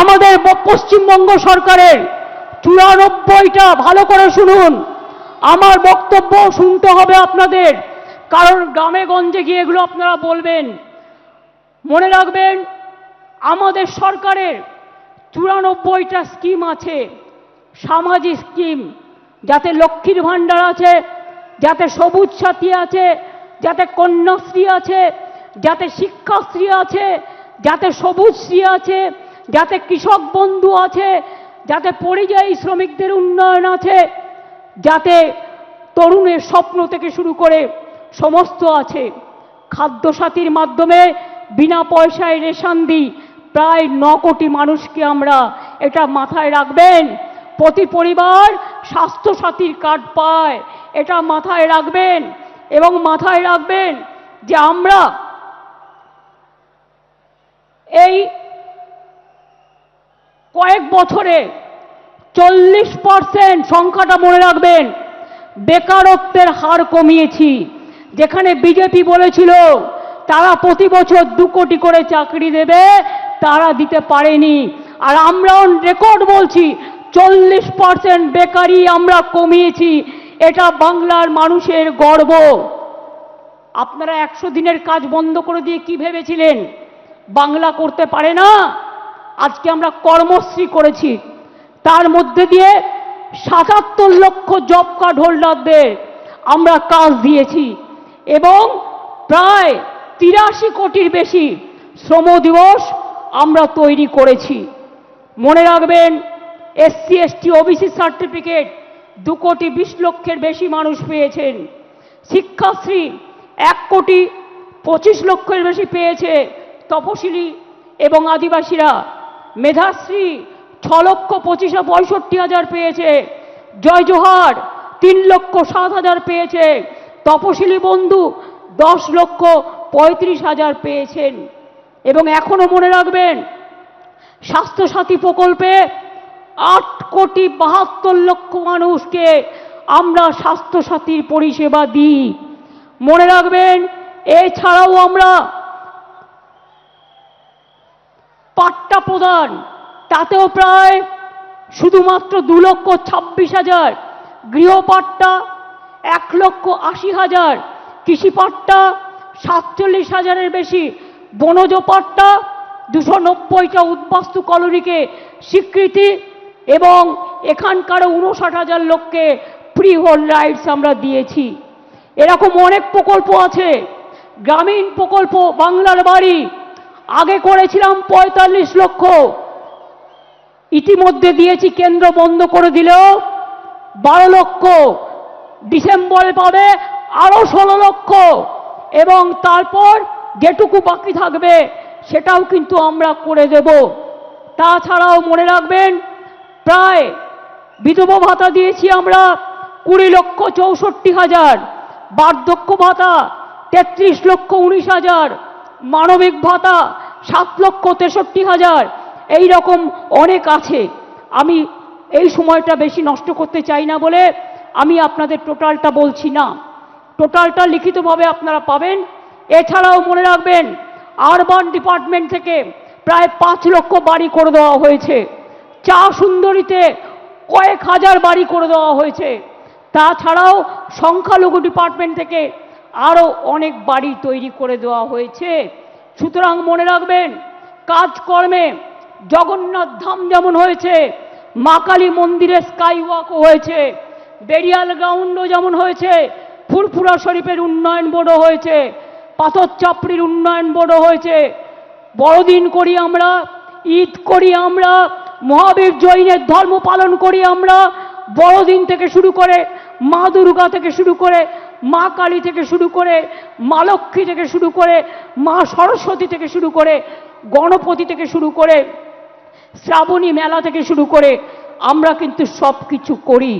আমাদের পশ্চিমবঙ্গ সরকারের চুরানব্বইটা ভালো করে শুনুন। আমার বক্তব্য শুনতে হবে আপনাদের, কারণ গ্রামে গঞ্জে গিয়ে এগুলো আপনারা বলবেন। মনে রাখবেন, আমাদের সরকারের চুরানব্বইটা স্কিম আছে, সামাজিক স্কিম, যাতে লক্ষ্মীর ভাণ্ডার আছে, যাতে সবুজ সাথী আছে, যাতে কন্যাশ্রী আছে, যাতে শিক্ষাশ্রী আছে, যাতে সবুজ শ্রী আছে যাতে কৃষক বন্ধু আছে, যাতে পরিযায়ী শ্রমিকদের উন্নয়ন আছে, যাতে তরুণের স্বপ্ন থেকে শুরু করে সমস্ত আছে। খাদ্যসাথীর মাধ্যমে বিনা পয়সায় রেশন দিই, প্রায় ন কোটি মানুষকে আমরা এটা মাথায় রাখবেন। প্রতি পরিবার স্বাস্থ্যসাথীর কার্ড পায়, এটা মাথায় রাখবেন এবং মাথায় রাখবেন যে আমরা এই কয়েক বছরে চল্লিশ পার্সেন্ট সংখ্যাটা মনে রাখবেন, বেকারত্বের হার কমিয়েছি। যেখানে বিজেপি বলেছিল, তারা প্রতি বছর দু কোটি করে চাকরি দেবে, তারা দিতে পারেনি। আর আমরাও রেকর্ড বলছি, চল্লিশ পার্সেন্ট বেকারি আমরা কমিয়েছি। এটা বাংলার মানুষের গর্ব। আপনারা একশো দিনের কাজ বন্ধ করে দিয়ে কি ভেবেছিলেন? বাংলা করতে পারে না? আজকে আমরা কর্মশ্রী করেছি। তার মধ্যে দিয়ে সাতাত্তর লক্ষ জব কার্ড হোল্ডারদের আমরা কাজ দিয়েছি এবং প্রায় তিরাশি কোটির বেশি শ্রম দিবস আমরা তৈরি করেছি। মনে রাখবেন এসসি এসটি ওবিসি সার্টিফিকেট দু কোটি বিশ লক্ষের বেশি মানুষ পেয়েছেন। শিক্ষাশ্রী এক কোটি পঁচিশ লক্ষের বেশি পেয়েছে তপশিলি এবং আদিবাসীরা। মেধাশ্রী ছ লক্ষ পঁচিশ পঁয়ষট্টি হাজার পেয়েছে। জয় জোহার তিন লক্ষ সাত হাজার পেয়েছে। তপশিলি বন্ধু দশ লক্ষ পঁয়ত্রিশ হাজার পেয়েছেন। এবং এখনও মনে রাখবেন, স্বাস্থ্যসাথী প্রকল্পে আট কোটি বাহাত্তর লক্ষ মানুষকে আমরা স্বাস্থ্যসাথীর পরিষেবা দিই। মনে রাখবেন, এছাড়াও আমরা পাট্টা প্রদান, তাতেও প্রায় শুধুমাত্র দু লক্ষ ছাব্বিশ হাজার। গৃহপাট্টা এক লক্ষ আশি হাজার। কৃষিপাট্টা সাতচল্লিশ হাজারের বেশি। বনজ পাট্টা দুশো নব্বইটা উদ্বাস্তু কলোনিকে স্বীকৃতি এবং এখানকারও উনষাট হাজার লোককে ফ্রি হোল রাইটস আমরা দিয়েছি। এরকম অনেক প্রকল্প আছে। গ্রামীণ প্রকল্প, বাংলার বাড়ি আগে করেছিলাম পঁয়তাল্লিশ লক্ষ। ইতিমধ্যে দিয়েছি, কেন্দ্র বন্ধ করে দিলেও বারো লক্ষ। ডিসেম্বরে পাবে আরও ষোলো লক্ষ। এবং তারপর যেটুকু বাকি থাকবে, সেটাও কিন্তু আমরা করে দেব। তাছাড়াও মনে রাখবেন, প্রায় বিধবা ভাতা দিয়েছি আমরা কুড়ি লক্ষ চৌষট্টি হাজার, বার্ধক্য ভাতা তেত্রিশ লক্ষ উনিশ হাজার। মানবিক ভাতা সাত লক্ষ তেষট্টি হাজার। এই রকম অনেক আছে। আমি এই সময়টা বেশি নষ্ট করতে চাই না বলে আমি আপনাদের টোটালটা বলছি না। টোটালটা লিখিতভাবে আপনারা পাবেন। এছাড়াও মনে রাখবেন, আরবান ডিপার্টমেন্ট থেকে প্রায় পাঁচ লক্ষ বাড়ি করে দেওয়া হয়েছে। চা সুন্দরীতে কয়েক হাজার বাড়ি করে দেওয়া হয়েছে। তাছাড়াও সংখ্যালঘু ডিপার্টমেন্ট থেকে আরও অনেক বাড়ি তৈরি করে দেওয়া হয়েছে। সুতরাং মনে রাখবেন, কাজকর্মে জগন্নাথ ধাম যেমন হয়েছে, মা কালী মন্দিরে স্কাই ওয়াকও হয়েছে বেরিয়াল গ্রাউন্ডও যেমন হয়েছে, ফুরফুরা শরীফের উন্নয়ন বোর্ডও হয়েছে পাথর চাপড়ির উন্নয়ন বোর্ডও হয়েছে, বড়দিন করি আমরা, ঈদ করি আমরা, মহাবীর জৈনের ধর্ম পালন করি আমরা, বড়দিন থেকে শুরু করে মা দুর্গা থেকে শুরু করে মা কালী থেকে শুরু করে মা লক্ষ্মী থেকে শুরু করে মা সরস্বতী থেকে শুরু করে গণপতি থেকে শুরু করে শ্রাবণী মেলা থেকে শুরু করে আমরা কিন্তু সব কিছু করি।